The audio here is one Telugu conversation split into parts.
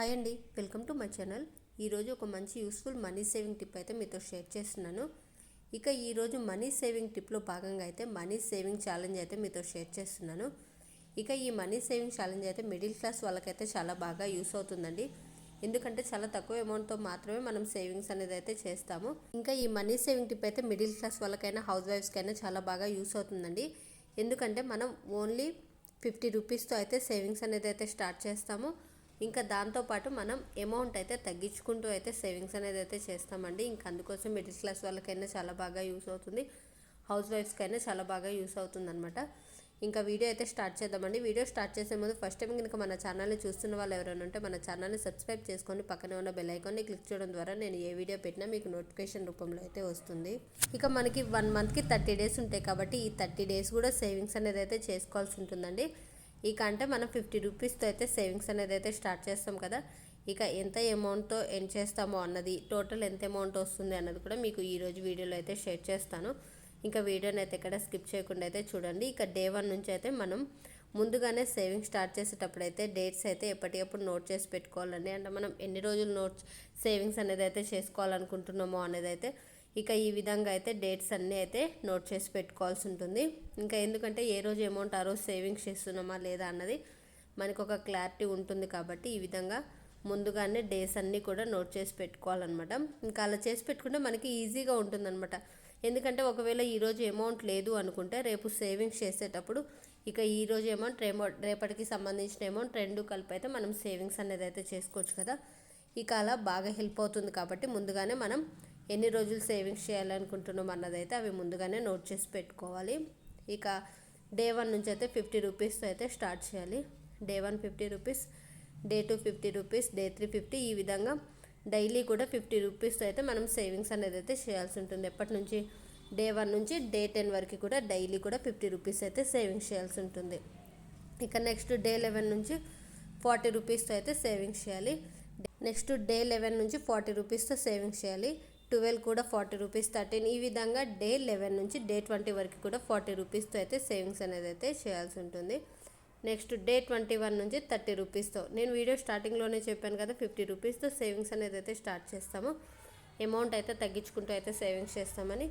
హాయ్ అండి వెల్కమ్ టు మై ఛానల్ ఈరోజు ఒక మంచి యూస్ఫుల్ మనీ సేవింగ్ టిప్ అయితే మీతో షేర్ చేస్తున్నాను. ఇక ఈరోజు మనీ సేవింగ్ టిప్లో భాగంగా అయితే మనీ సేవింగ్ ఛాలెంజ్ అయితే మీతో షేర్ చేస్తున్నాను. ఇక ఈ మనీ సేవింగ్ ఛాలెంజ్ అయితే మిడిల్ క్లాస్ వాళ్ళకైతే చాలా బాగా యూస్ అవుతుందండి. ఎందుకంటే చాలా తక్కువ అమౌంట్తో మాత్రమే మనం సేవింగ్స్ అనేది అయితే చేస్తాము. ఇంకా ఈ మనీ సేవింగ్ టిప్ అయితే మిడిల్ క్లాస్ వాళ్ళకైనా హౌస్ వైఫ్స్కైనా చాలా బాగా యూస్ అవుతుందండి. ఎందుకంటే మనం ఓన్లీ ఫిఫ్టీ రూపీస్తో అయితే సేవింగ్స్ అనేది అయితే స్టార్ట్ చేస్తాము. ఇంకా దాంతోపాటు మనం అమౌంట్ అయితే తగ్గించుకుంటూ అయితే సేవింగ్స్ అనేది అయితే చేస్తామండి. ఇంకా అందుకోసం మిడిల్ క్లాస్ వాళ్ళకైనా చాలా బాగా యూస్ అవుతుంది. హౌస్ వైఫ్స్కైనా చాలా బాగా యూస్ అవుతుంది అనమాట ఇంకా వీడియో అయితే స్టార్ట్ చేద్దామండి. వీడియో స్టార్ట్ చేసే ముందు ఫస్ట్ టైం కనుక మన ఛానల్ని చూస్తున్న వాళ్ళు ఎవరైనా ఉంటే మన ఛానల్ని సబ్స్క్రైబ్ చేసుకొని పక్కనే ఉన్న బెల్ ఐకాన్ని క్లిక్ చేయడం ద్వారా నేను ఏ వీడియో పెట్టినా మీకు నోటిఫికేషన్ రూపంలో అయితే వస్తుంది. ఇక మనకి వన్ మంత్కి థర్టీ డేస్ ఉంటాయి కాబట్టి ఈ థర్టీ డేస్ కూడా సేవింగ్స్ అనేది అయితే చేసుకోవాల్సి ఉంటుందండి. ఇక అంటే మనం ఫిఫ్టీ రూపీస్తో అయితే సేవింగ్స్ అనేది అయితే స్టార్ట్ చేస్తాం కదా. ఇక ఎంత అమౌంట్తో ఎండ్ చేస్తామో అన్నది టోటల్ ఎంత అమౌంట్ వస్తుంది అన్నది కూడా మీకు ఈరోజు వీడియోలో అయితే షేర్ చేస్తాను. ఇంకా వీడియోని అయితే ఎక్కడ స్కిప్ చేయకుండా అయితే చూడండి. ఇక డే వన్ నుంచి అయితే మనం ముందుగానే సేవింగ్ స్టార్ట్ చేసేటప్పుడు అయితే డేట్స్ అయితే ఎప్పటికప్పుడు నోట్ చేసి పెట్టుకోవాలండి. అంటే మనం ఎన్ని రోజులు నోట్స్ సేవింగ్స్ అనేది అయితే చేసుకోవాలనుకుంటున్నామో అనేది అయితే ఇక ఈ విధంగా అయితే డేట్స్ అన్నీ అయితే నోట్ చేసి పెట్టుకోవాల్సి ఉంటుంది. ఇంకా ఎందుకంటే ఏ రోజు అమౌంట్ ఆ రోజు సేవింగ్స్ చేస్తున్నామా లేదా అన్నది మనకు ఒక క్లారిటీ ఉంటుంది కాబట్టి ఈ విధంగా ముందుగానే డేస్ అన్నీ కూడా నోట్ చేసి పెట్టుకోవాలన్నమాట. ఇంకా అలా చేసి పెట్టుకుంటే మనకి ఈజీగా ఉంటుందన్నమాట. ఎందుకంటే ఒకవేళ ఈరోజు అమౌంట్ లేదు అనుకుంటే రేపు సేవింగ్స్ చేసేటప్పుడు ఇక ఈరోజు అమౌంట్ రేమో రేపటికి సంబంధించిన అమౌంట్ రెండు కలిపి అయితే మనం సేవింగ్స్ అనేది అయితే చేసుకోవచ్చు కదా. ఇక అలా బాగా హెల్ప్ అవుతుంది కాబట్టి ముందుగానే మనం ఎన్ని రోజులు సేవింగ్స్ చేయాలనుకుంటున్నాం అన్నదైతే అవి ముందుగానే నోట్ చేసి పెట్టుకోవాలి. ఇక డే వన్ నుంచి అయితే ఫిఫ్టీ రూపీస్తో అయితే స్టార్ట్ చేయాలి. Day one fifty rupees day two fifty rupees day three fifty ఈ విధంగా డైలీ కూడా ఫిఫ్టీ రూపీస్తో అయితే మనం సేవింగ్స్ అనేది అయితే చేయాల్సి ఉంటుంది. ఎప్పటి నుంచి? డే వన్ నుంచి డే టెన్ వరకు కూడా డైలీ కూడా ఫిఫ్టీ రూపీస్ అయితే సేవింగ్స్ చేయాల్సి ఉంటుంది. ఇక నెక్స్ట్ డే లెవెన్ నుంచి ఫార్టీ రూపీస్తో అయితే సేవింగ్స్ చేయాలి. నెక్స్ట్ డే లెవెన్ నుంచి ఫార్టీ రూపీస్తో సేవింగ్స్ చేయాలి. ట్వెల్వ్ కూడా ఫార్టీ రూపీస్ థర్టీన్. ఈ విధంగా డే లెవెన్ నుంచి డే ట్వంటీ వరకు కూడా ఫార్టీ రూపీస్తో అయితే సేవింగ్స్ అనేది అయితే చేయాల్సి ఉంటుంది. నెక్స్ట్ డే ట్వంటీ వన్ నుంచి థర్టీ రూపీస్తో. నేను వీడియో స్టార్టింగ్లోనే చెప్పాను కదా ఫిఫ్టీ రూపీస్తో సేవింగ్స్ అనేది అయితే స్టార్ట్ చేస్తాము. అమౌంట్ అయితే తగ్గించుకుంటూ అయితే సేవింగ్స్ చేస్తామని.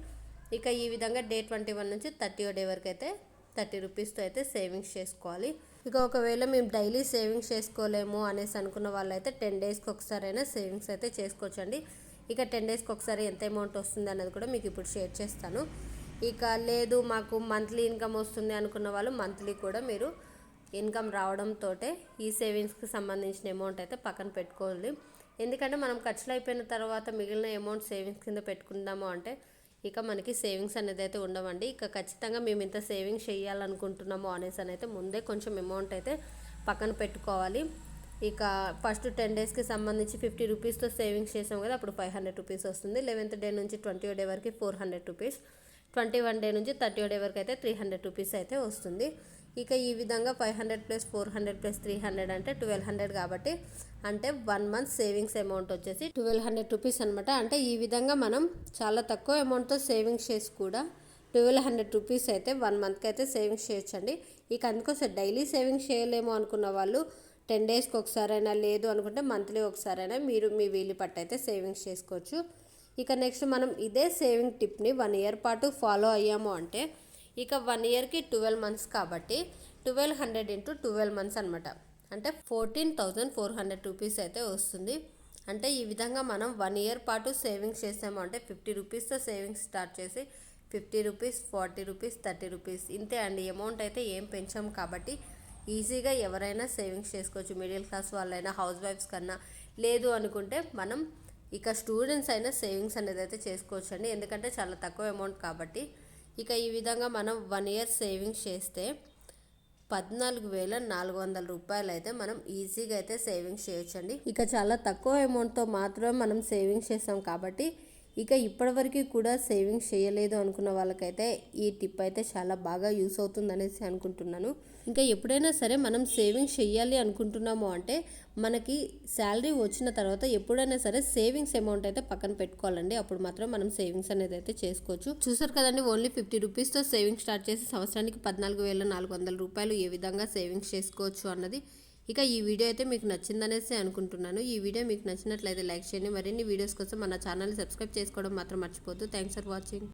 ఇక ఈ విధంగా డే ట్వంటీ వన్ నుంచి థర్టీ డే వరకు అయితే థర్టీ రూపీస్తో అయితే సేవింగ్స్ చేసుకోవాలి. ఇక ఒకవేళ మేము డైలీ సేవింగ్స్ చేసుకోలేము అనేసి అనుకున్న వాళ్ళైతే టెన్ డేస్కి ఒకసారైనా సేవింగ్స్ అయితే చేసుకోవచ్చండి. ఇక టెన్ డేస్కి ఒకసారి ఎంత అమౌంట్ వస్తుంది అన్నది కూడా మీకు ఇప్పుడు షేర్ చేస్తాను. ఇక లేదు మాకు మంత్లీ ఇన్కమ్ వస్తుంది అనుకున్న వాళ్ళు మంత్లీ కూడా మీరు ఇన్కమ్ రావడంతో ఈ సేవింగ్స్కి సంబంధించిన అమౌంట్ అయితే పక్కన పెట్టుకోవాలి. ఎందుకంటే మనం ఖర్చులు అయిపోయిన తర్వాత మిగిలిన అమౌంట్ సేవింగ్స్ కింద పెట్టుకుందాము అంటే ఇక మనకి సేవింగ్స్ అనేది అయితే ఉండవండి. ఇక ఖచ్చితంగా మేము ఇంత సేవింగ్స్ చేయాలనుకుంటున్నాము అనేసి అని అయితే ముందే కొంచెం అమౌంట్ అయితే పక్కన పెట్టుకోవాలి. ఇక ఫస్ట్ టెన్ డేస్కి సంబంధించి ఫిఫ్టీ రూపీస్తో సేవింగ్స్ చేసాం కదా అప్పుడు ఫైవ్ హండ్రెడ్ రూపీస్ వస్తుంది. లెవెన్త్ డే నుంచి ట్వంటీ డే వరకు four hundred rupees. Twenty one day నుంచి థర్టీ డే వరకు అయితే త్రీ హండ్రెడ్ రూపీస్ అయితే వస్తుంది. ఇక ఈ విధంగా five hundred plus four hundred plus three hundred అంటే ట్వెల్వ్ హండ్రెడ్ కాబట్టి అంటే వన్ మంత్ సేవింగ్స్ అమౌంట్ వచ్చేసి ట్వెల్వ్ హండ్రెడ్ రూపీస్ అనమాట అంటే ఈ విధంగా మనం చాలా తక్కువ అమౌంట్తో సేవింగ్స్ చేసి కూడా ట్వెల్వ్ హండ్రెడ్ రూపీస్ అయితే వన్ మంత్కి అయితే సేవింగ్స్ చేయొచ్చండి. ఇక అందుకోసం డైలీ సేవింగ్స్ చేయలేము అనుకున్న వాళ్ళు టెన్ డేస్కి ఒకసారైనా లేదు అనుకుంటే మంత్లీ ఒకసారైనా మీరు మీ వీలు పట్టు అయితే సేవింగ్స్ చేసుకోవచ్చు. ఇక నెక్స్ట్ మనం ఇదే సేవింగ్ టిప్ని వన్ ఇయర్ పాటు ఫాలో అయ్యాము అంటే ఇక వన్ ఇయర్కి ట్వెల్వ్ మంత్స్ కాబట్టి twelve hundred into twelve months అనమాట అంటే fourteen thousand four hundred rupees అయితే వస్తుంది. అంటే ఈ విధంగా మనం వన్ ఇయర్ పాటు సేవింగ్స్ చేసాము అంటే ఫిఫ్టీ రూపీస్తో సేవింగ్స్ స్టార్ట్ చేసి fifty rupees forty rupees thirty rupees ఇంతే అండి. అమౌంట్ అయితే ఏం పెంచాం కాబట్టి ఈజీగా ఎవరైనా సేవింగ్స్ చేసుకోవచ్చు. మిడిల్ క్లాస్ వాళ్ళైనా హౌస్ వైఫ్స్ కన్నా లేదు అనుకుంటే మనం ఇక స్టూడెంట్స్ అయినా సేవింగ్స్ అనేది అయితే చేసుకోవచ్చు అండి. ఎందుకంటే చాలా తక్కువ అమౌంట్ కాబట్టి ఇక ఈ విధంగా మనం వన్ ఇయర్ సేవింగ్స్ చేస్తే పద్నాలుగు వేల నాలుగు వందల రూపాయలు అయితే మనం ఈజీగా అయితే సేవింగ్స్ చేయొచ్చండి. ఇక చాలా తక్కువ అమౌంట్తో మాత్రమే మనం సేవింగ్స్ చేస్తాం కాబట్టి ఇక ఇప్పటివరకు కూడా సేవింగ్స్ చేయలేదు అనుకున్న వాళ్ళకైతే ఈ టిప్ అయితే చాలా బాగా యూస్ అవుతుంది అనేసి అనుకుంటున్నాను. ఇంకా ఎప్పుడైనా సరే మనం సేవింగ్స్ చేయాలి అనుకుంటున్నాము అంటే మనకి శాలరీ వచ్చిన తర్వాత ఎప్పుడైనా సరే సేవింగ్స్ అమౌంట్ అయితే పక్కన పెట్టుకోవాలండి. అప్పుడు మాత్రం మనం సేవింగ్స్ అనేది అయితే చేసుకోవచ్చు. చూసారు కదండి ఓన్లీ ఫిఫ్టీ రూపీస్తో సేవింగ్స్ స్టార్ట్ చేసి సంవత్సరానికి పద్నాలుగు వేల నాలుగు వందల రూపాయలు ఏ విధంగా సేవింగ్స్ చేసుకోవచ్చు అన్నది ఇక ఈ వీడియో అయితే మీకు నచ్చిందనేసి అనుకుంటున్నాను. ఈ వీడియో మీకు నచ్చినట్లయితే లైక్ చేయండి. మరిన్ని వీడియోస్ కోసం మన ఛానల్ సబ్స్క్రైబ్ చేసుకోవడం మాత్రం మర్చిపోద్దు థ్యాంక్స్ ఫర్ వాచింగ్